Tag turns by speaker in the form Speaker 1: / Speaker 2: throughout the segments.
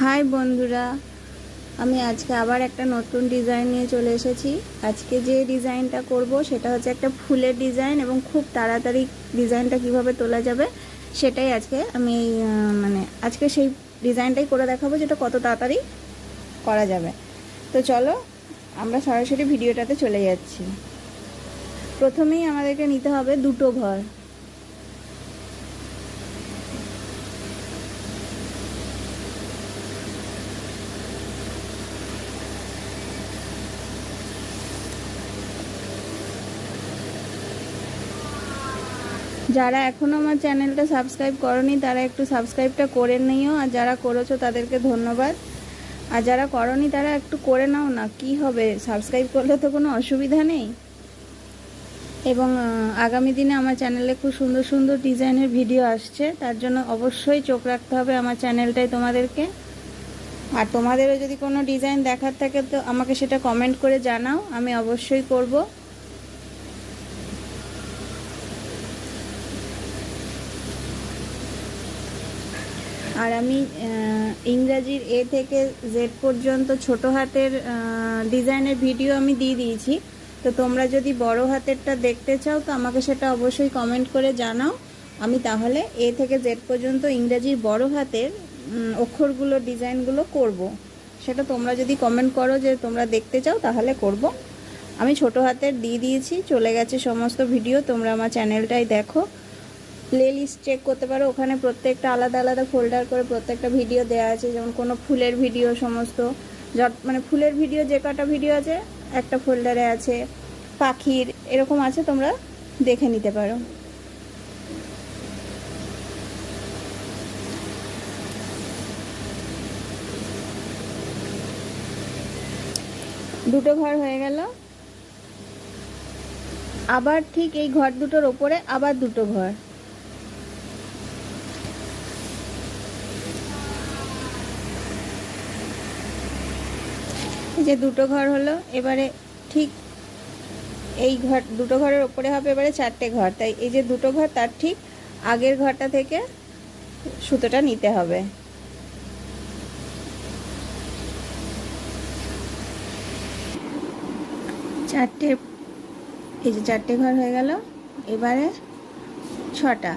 Speaker 1: High বন্ধুরা, আমি আজকে আবার একটা নতুন ডিজাইন নিয়ে চলে এসেছি। আজকে যে ডিজাইনটা করব সেটা হচ্ছে একটা ফুলের ডিজাইন এবং খুব তাড়াতাড়ি ডিজাইনটা কীভাবে তোলা যাবে সেটাই আজকে আমি মানে আজকে সেই ডিজাইনটাই করে দেখাবো যেটা কত তাড়াতাড়ি করা যাবে। তো চলো, আমরা সরাসরি ভিডিওটাতে চলে যাচ্ছি। প্রথমেই আমাদেরকে নিতে হবে দুটো ঘর। যারা এখনও আমার চ্যানেলটা সাবস্ক্রাইব করনি, তারা একটু সাবস্ক্রাইবটা করে নিও। আর যারা করেছ তাদেরকে ধন্যবাদ। আর যারা করনি, তারা একটু করে নাও না, কি হবে? সাবস্ক্রাইব করলে তো কোনো অসুবিধা নেই। এবং আগামী দিনে আমার চ্যানেলে খুব সুন্দর সুন্দর ডিজাইনের ভিডিও আসছে। তার জন্য অবশ্যই চোখ রাখতে হবে আমার চ্যানেলটাই তোমাদেরকে। আর তোমাদেরও যদি কোনো ডিজাইন দেখার থাকে, তো আমাকে সেটা কমেন্ট করে জানাও। আমি অবশ্যই করব। আর আমি ইংরাজির এ থেকে জেড পর্যন্ত ছোট হাতের ডিজাইনের ভিডিও আমি দিয়ে দিয়েছি তো তোমরা যদি বড় হাতেরটা দেখতে চাও, তো আমাকে সেটা অবশ্যই কমেন্ট করে জানাও আমি তাহলে এ থেকে জেড পর্যন্ত ইংরাজির বড় হাতের অক্ষরগুলো, ডিজাইনগুলো করব। সেটা তোমরা যদি কমেন্ট করো যে তোমরা দেখতে চাও, তাহলে করব। আমি ছোট হাতের দিয়ে দিয়েছি, চলে গেছে সমস্ত ভিডিও, তোমরা আমার চ্যানেলটাই দেখো প্লে লিস্ট চেক করতে পারো। ওখানে প্রত্যেকটা আলাদা আলাদা ফোল্ডার করে প্রত্যেকটা ভিডিও দেওয়া আছে। যেমন কোনো ফুলের ভিডিও সমস্ত। যত- মানে ফুলের ভিডিও যে কটা ভিডিও আছে, একটা ফোল্ডারে আছে। পাখির, এরকম আছে, তোমরা দেখে নিতে পারো। দুটো ঘর হয়ে গেল। আবার ঠিক এই ঘর দুটোর ওপরে আবার দুটো ঘর। যে দুটো ঘর হলো, এবারে ঠিক এই ঘর, দুটো ঘরের ওপরে হবে এবারে চারটে ঘর। তাই এই যে দুটো ঘর, তার ঠিক আগের ঘরটা থেকে সুতোটা নিতে হবে। চারটে, এই যে চারটে ঘর হয়ে গেল, এবারে ছটা।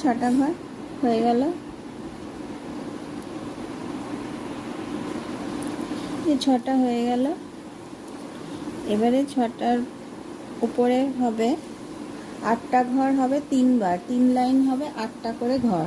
Speaker 1: ছটা ঘর হয়ে গেল। ছটা হয়ে গেল। এবারে ছটার উপরে হবে আটটা ঘর হবে তিনবার। তিন লাইন হবে আটটা করে ঘর।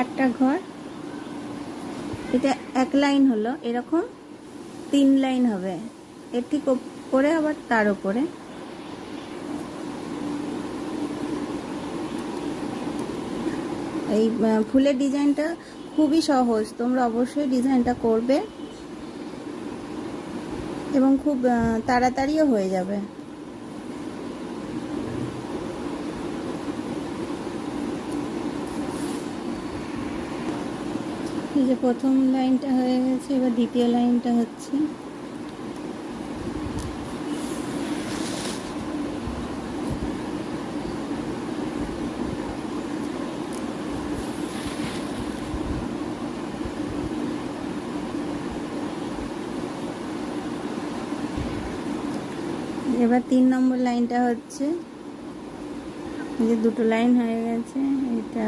Speaker 1: আটটা ঘর। এটা এক লাইন হলো, এরকম তিন লাইন হবে। এর ঠিক ওপরে আবার তার উপরে এই ফুলের ডিজাইনটা খুবই সহজ। তোমরা অবশ্যই ডিজাইনটা করবে এবং খুব তাড়াতাড়িও হয়ে যাবে। যে প্রথম লাইনটা হয়ে গেছে, এবার দ্বিতীয় লাইনটা হচ্ছে। এবার তিন নম্বর লাইনটা হচ্ছে যে দুটো লাইন হয়ে গেছে, এটা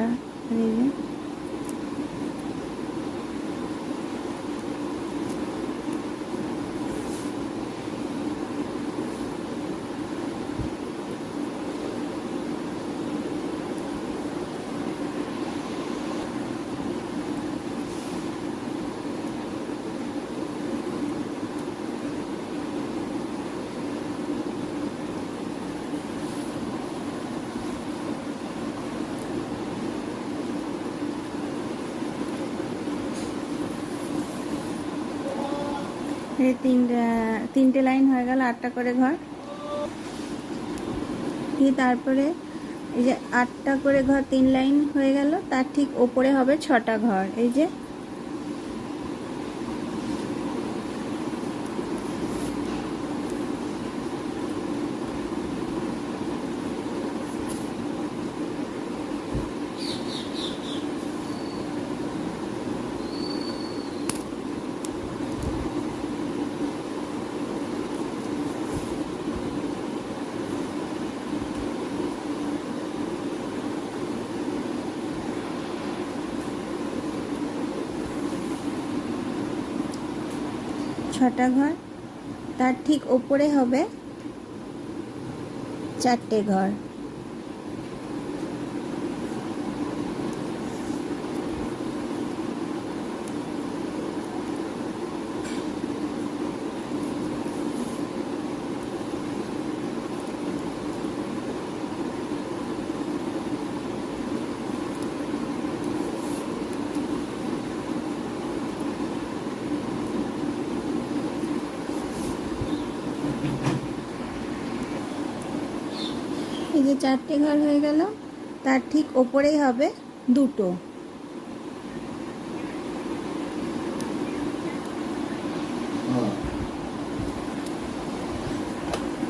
Speaker 1: এই তিনটা, তিনটে লাইন হয়ে গেল, আটটা করে ঘর। দিয়ে তারপরে এই যে আটটা করে ঘর তিন লাইন হয়ে গেল, তার ঠিক ওপরে হবে ছটা ঘর। এই যে ছটা ঘর তার ঠিক ওপরে হবে চারটে ঘর। এই যে চারটে ঘর হয়ে গেল, তার ঠিক ওপরেই হবে দুটো।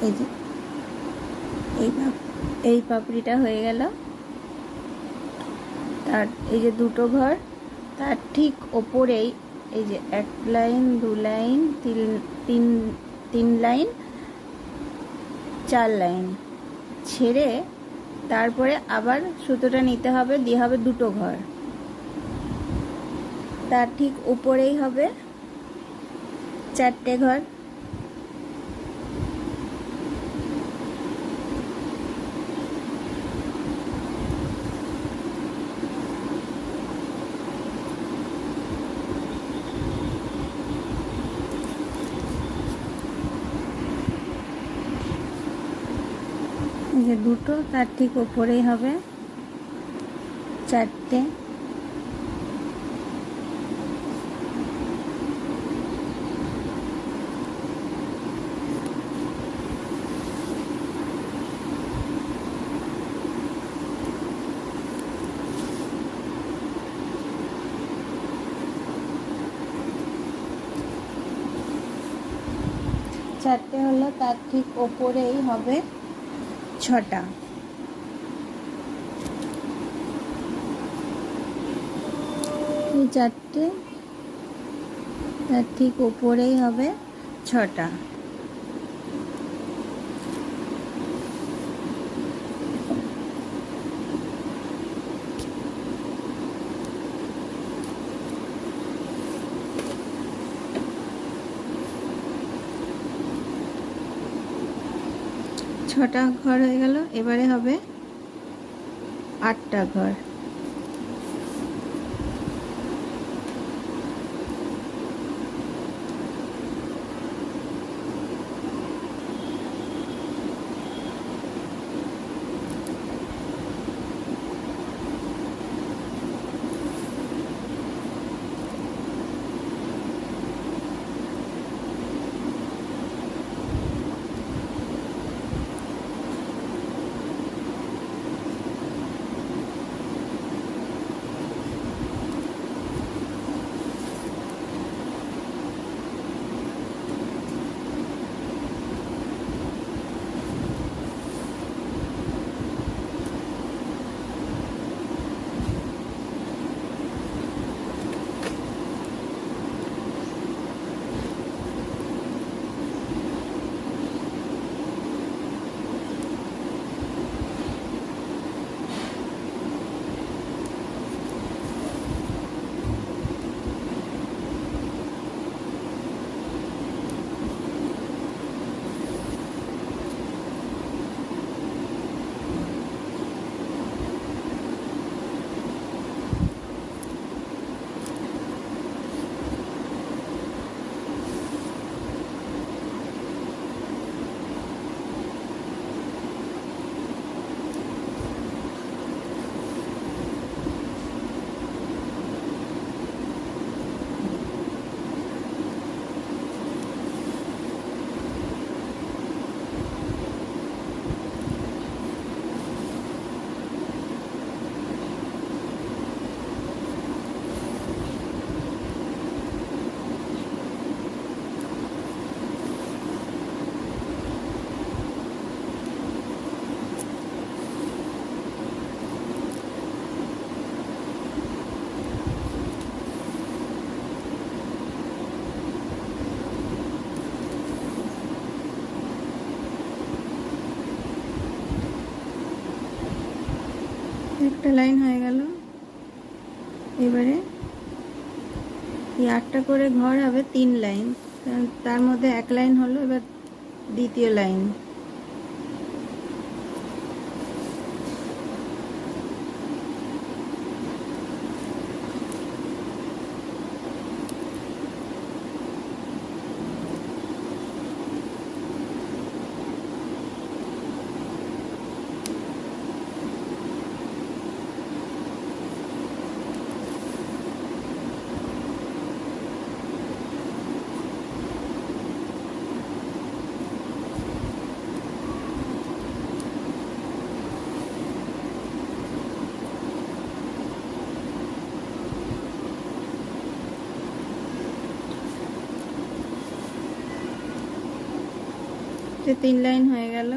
Speaker 1: এই যে, এই এই পাপড়িটা হয়ে গেল। তার, এই যে দুটো ঘর, তার ঠিক ওপরেই এই যে এক লাইন, দু লাইন, তিন তিন তিন লাইন, চার লাইন। ছেড়ে তারপরে আবার সুতোটা নিতে হবে, দিয়ে হবে দুটো ঘর। তার ঠিক উপরেই হবে চারটে ঘর। যে দুটো তার ঠিক ওপরেই হবে চারটে। চারটে হলো তার ঠিক ওপরেই হবে ছটা। এই চারটে। তার ঠিক ওপরেই হবে ছটা। ছটা ঘর হয়ে গেল। এবারে হবে আটটা ঘর। একটা লাইন হয়ে গেল। এবারে এই আটটা করে ঘর হবে তিন লাইন। তার মধ্যে এক লাইন হলো, এবার দ্বিতীয় লাইন। তিন লাইন হয়ে গেল।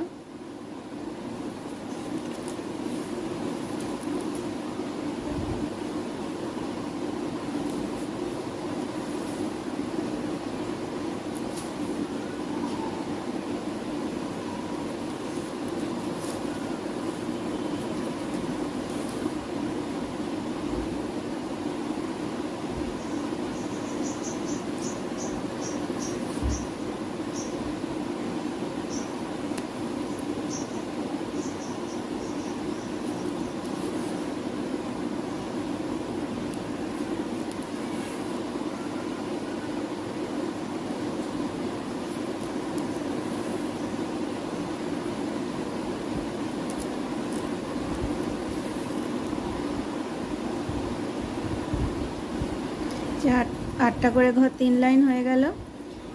Speaker 1: আট- আটটা করে ঘর তিন লাইন হয়ে গেল।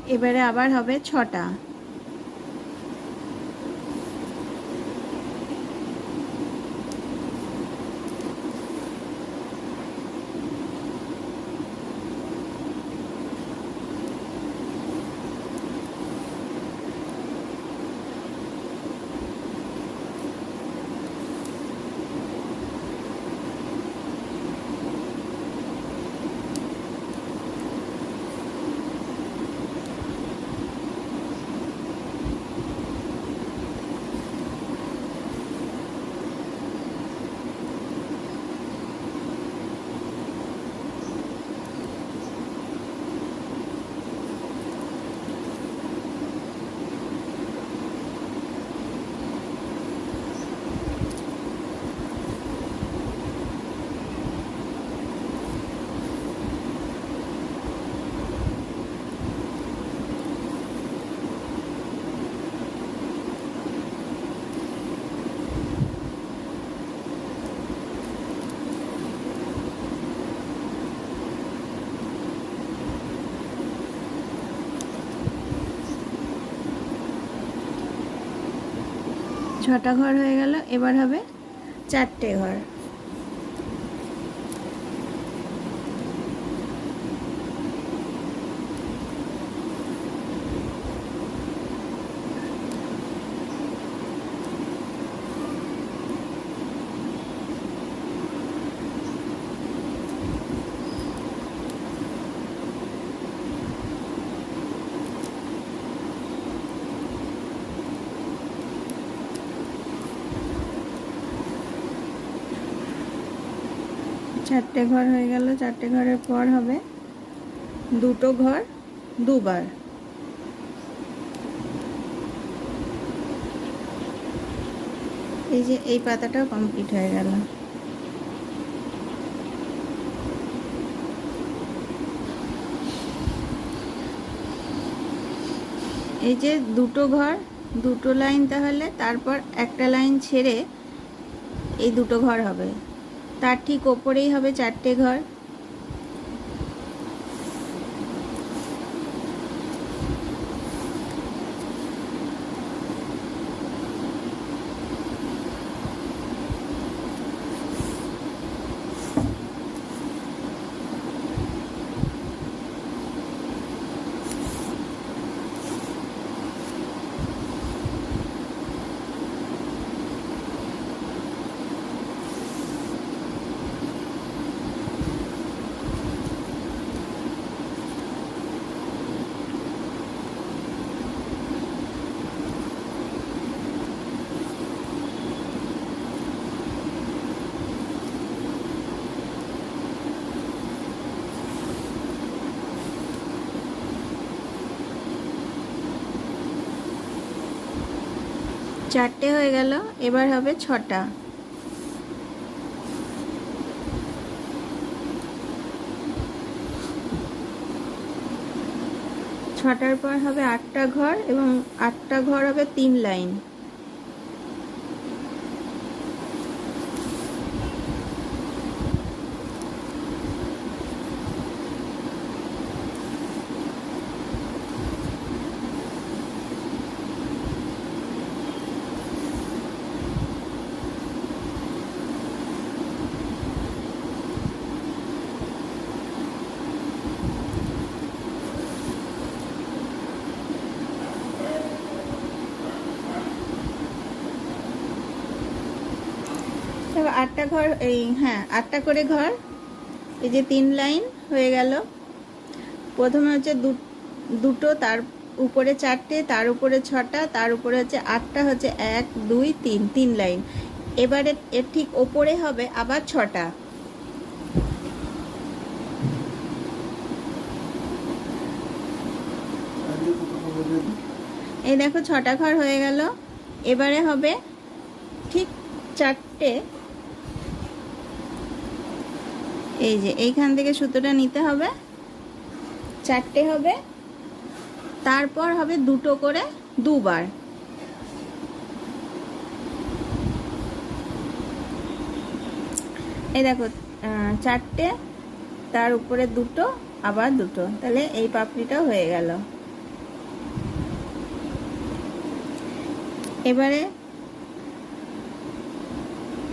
Speaker 1: এবারে আবার হবে ছটা। ছটা ঘর হয়ে গেল এবার হবে চারটে ঘর। চারটে ঘর হয়ে গেল, চারটে ঘরের পর হবে দুটো ঘর দুবার। এই যে এই পাতাটাও কমপ্লিট হয়ে গেল। এই যে দুটো ঘর, দুটো লাইন তাহলে, তারপর একটা লাইন ছেড়ে এই দুটো ঘর হবে। তার ঠিক ওপরেই হবে চারটে ঘর। চারটে হয়ে গেল, এবার হবে ছটা। ছটার পর হবে আটটা ঘর এবং আটটা ঘর হবে তিন লাইন। এবার আটটা ঘর, এই হ্যাঁ আটটা করে ঘর। এই যে তিন লাইন হয়ে গেল। প্রথমে হচ্ছে দুটো, তার উপরে চারটে, তার উপরে ছটা, তার উপরে হচ্ছে আটটা, হচ্ছে এক, দুই, তিন তিন লাইন। এবারে এর ঠিক ওপরে হবে আবার ছটা। এই দেখো, ছটা ঘর হয়ে গেল। এবারে হবে ঠিক চারটে। এই যে, এইখান থেকে সুতোটা নিতে হবে। চারটে হবে। তারপর হবে দুটো করে দুবার। এই দেখো চারটে, তার উপরে দুটো, আবার দুটো। তাহলে এই পাপড়িটাও হয়ে গেল। এবারে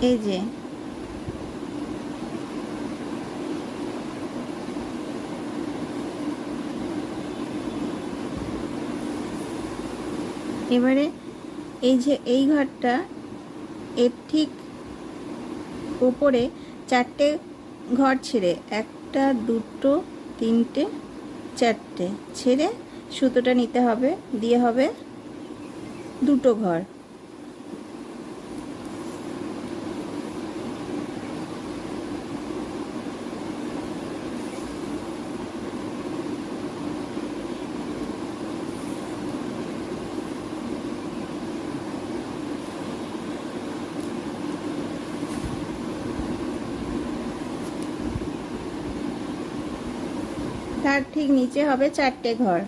Speaker 1: এই যে এবারে এই যে এই ঘরটা এর ঠিক উপরে চারটে ঘর ছেড়ে, একটা, দুটো, তিনটে, চারটে। ছেড়ে সুতোটা নিতে হবে, দিয়ে হবে দুটো ঘর। তার ঠিক নিচে হবে চারটে ঘর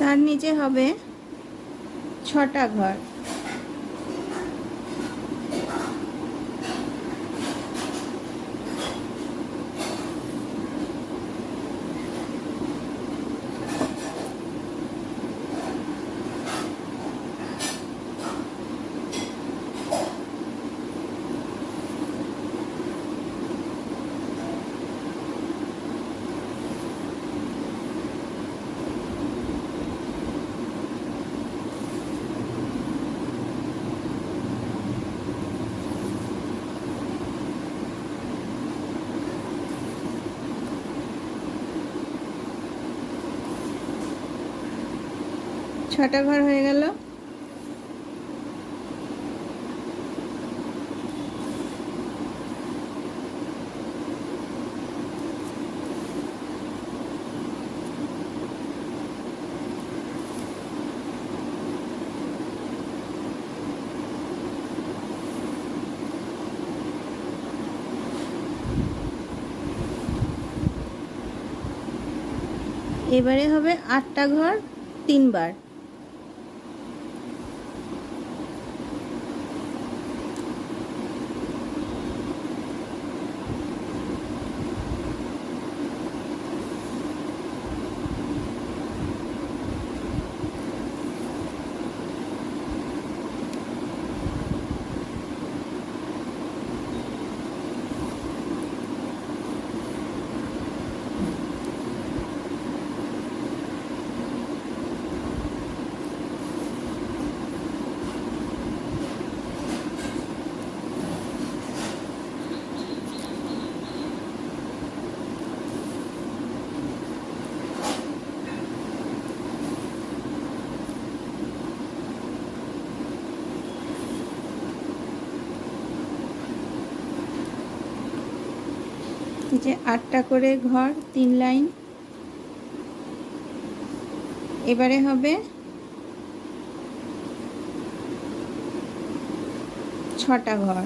Speaker 1: তার নিচে হবে ছটা ঘর। ছটা ঘর হয়ে গেল। এবারে হবে আটটা ঘর তিনবার। যে আটটা করে ঘর তিন লাইন। এবারে হবে ছটা ঘর।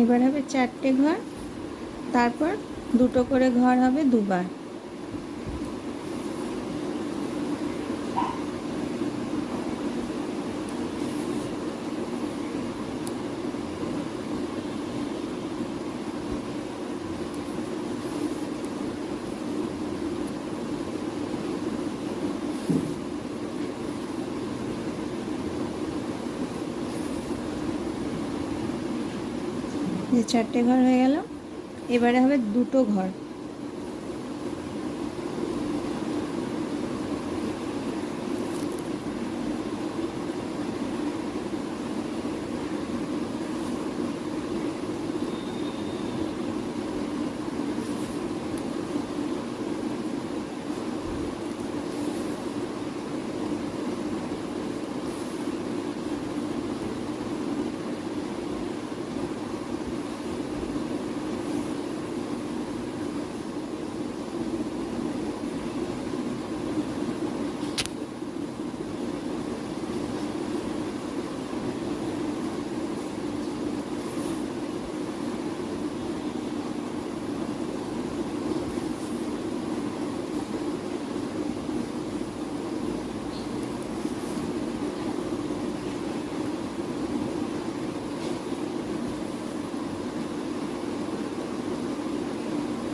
Speaker 1: এবার হবে চারটে ঘর তারপর দুটো করে ঘর হবে দুবার। চারটে ঘর হয়ে গেল। এবারে হবে দুটো ঘর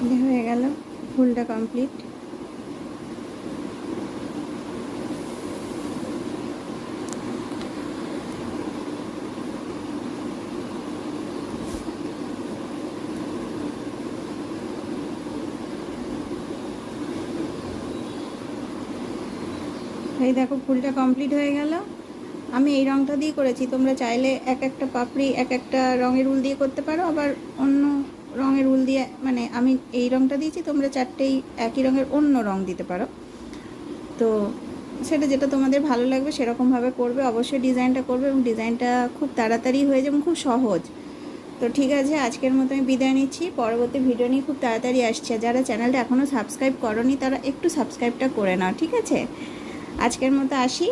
Speaker 1: যে হয়ে গেল ফুলটা কমপ্লিট এই দেখো ফুলটা কমপ্লিট হয়ে গেল। আমি এই রংটা দিয়ে করেছি, তোমরা চাইলে এক একটা পাপড়ি, এক একটা রঙের উল দিয়ে করতে পারো, আবার অন্য রঙের উল দিয়ে মানে আমি এই রংটা দিয়েছি, তোমরা চারটেই একই রঙের অন্য রং দিতে পারো। তো সেটা যেটা তোমাদের ভালো লাগবে সেরকমভাবে করবে। অবশ্যই ডিজাইনটা করবে এবং ডিজাইনটা খুব তাড়াতাড়ি হয়ে যাবে খুব সহজ। তো ঠিক আছে, আজকের মতো আমি বিদায় নিচ্ছি। পরবর্তী ভিডিও নিয়ে খুব তাড়াতাড়ি আসছে। যারা চ্যানেলটা এখনও সাবস্ক্রাইব করনি, তারা একটু সাবস্ক্রাইবটা করে নাও, ঠিক আছে? আজকের মতো আসি।